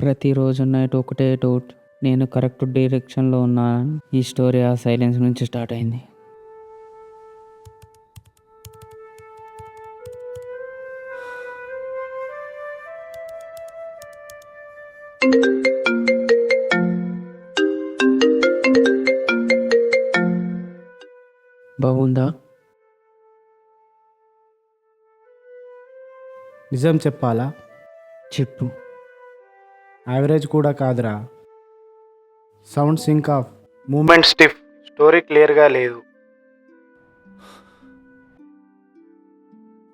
ప్రతిరోజు నైట్ ఒకటే డౌట్. నేను కరెక్ట్ డైరెక్షన్లో ఉన్నాను ఈ స్టోరీ ఆ సైలెన్స్ నుంచి స్టార్ట్ అయింది. బాగుందా? నిజం చెప్పాలా? చెప్పు. యావరేజ్ కూడా కాదురా. Sound sync of movement stiff story క్లియర్గా లేదు.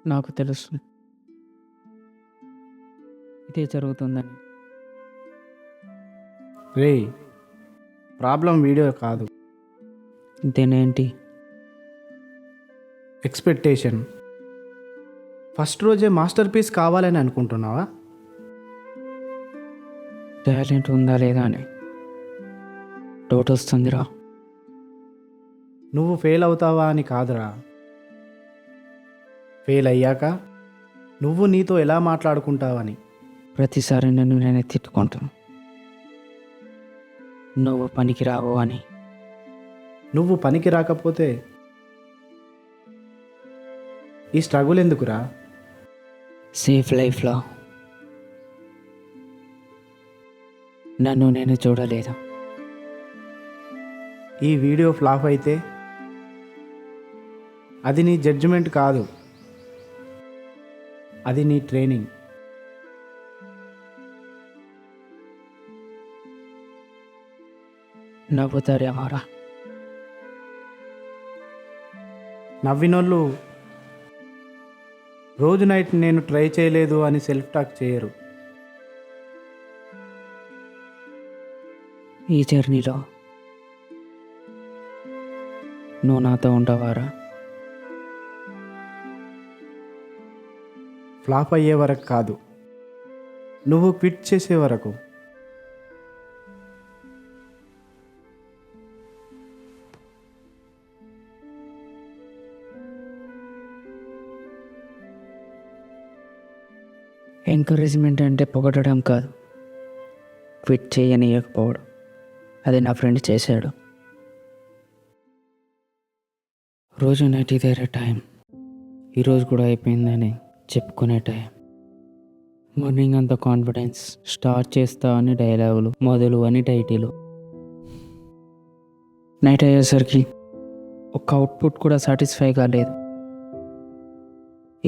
నాకు తెలుసు. ఇదే జరుగుతుందని. రే ప్రాబ్లం వీడియో కాదు. ఇదేనేంటి? ఎక్స్పెక్టేషన్ ఫస్ట్ రోజే మాస్టర్ పీస్ కావాలని అనుకుంటున్నావా? టాలెంట్ ఉందా లేదా అని. డౌట్ వస్తుందిరా నువ్వు ఫెయిల్ అవుతావా అని కాదురా. ఫెయిల్ అయ్యాక నువ్వు నీతో ఎలా మాట్లాడుకుంటావని. ప్రతిసారి నన్ను నేనే తిట్టుకుంటాను. నువ్వు పనికి రావు అని. నువ్వు పనికి రాకపోతే ఈ స్ట్రగుల్ ఎందుకురా? సేఫ్ లైఫ్లో నన్ను నేను చూడలేదు. ఈ వీడియో ఫ్లాప్ అయితే అది నీ జడ్జిమెంట్ కాదు. అది నీ ట్రైనింగ్. నవ్వుతారేమారా నవ్వినోళ్ళు రోజు నైట్ నేను ట్రై చేయలేదు అని సెల్ఫ్ టాక్ చేయరు. ఈ జర్నీలో. నువ్వు నాతో ఉంటావారా ఫ్లాప్ అయ్యే వరకు కాదు. నువ్వు క్విట్ చేసే వరకు. ఎంకరేజ్మెంట్ అంటే పొగడడం కాదు. క్విట్ చేయనీయకపోవడం. అది నా ఫ్రెండ్ చేశాడు. రోజు నైట్ ఇదేరే టైం. ఈరోజు కూడా అయిపోయిందని చెప్పుకునే టైం. మార్నింగ్ అంత కాన్ఫిడెన్స్ స్టార్ట్ చేస్తా అని డైలాగులు మొదలు అని టైటిలు. నైట్ అయ్యేసరికి ఒక అవుట్పుట్ కూడా సాటిస్ఫై కాలేదు.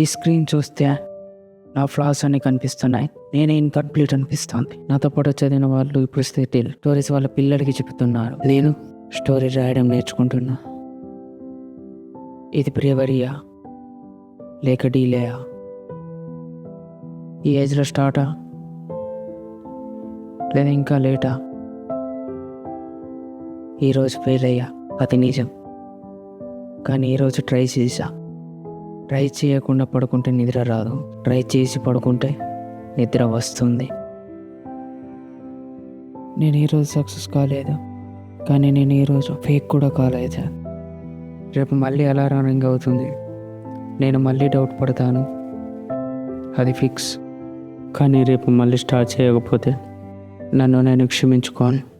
ఈ స్క్రీన్ చూస్తే నా ఫ్లాస్ అన్ని కనిపిస్తున్నాయి. నేనే ఇన్కంప్లీట్ అనిపిస్తోంది. నాతో పాటు చదివిన వాళ్ళు ఇప్పుడు స్థితిల్ స్టోరీస్ వాళ్ళ పిల్లలకి చెప్తున్నారు నేను స్టోరీ రాయడం నేర్చుకుంటున్నా. ఇది ప్రియవరియా లేక డీలేయా. ఈ ఏజ్లో స్టార్టా లేదా ఇంకా లేటా ఈరోజు ఫెయిల్ అయ్యా అది నిజం. కానీ ఈరోజు ట్రై చేశా. ట్రై చేయకుండా పడుకుంటే నిద్ర రాదు. ట్రై చేసి పడుకుంటే నిద్ర వస్తుంది. నేను ఈరోజు సక్సెస్ కాలేదు. కానీ నేను ఈరోజు ఫేక్ కూడా కాలేదు. రేపు మళ్ళీ అలారం రింగ్ అవుతుంది. నేను మళ్ళీ డౌట్ పడతాను. అది ఫిక్స్. కానీ రేపు మళ్ళీ స్టార్ట్ చేయకపోతే నన్ను నేను క్షమించుకోను.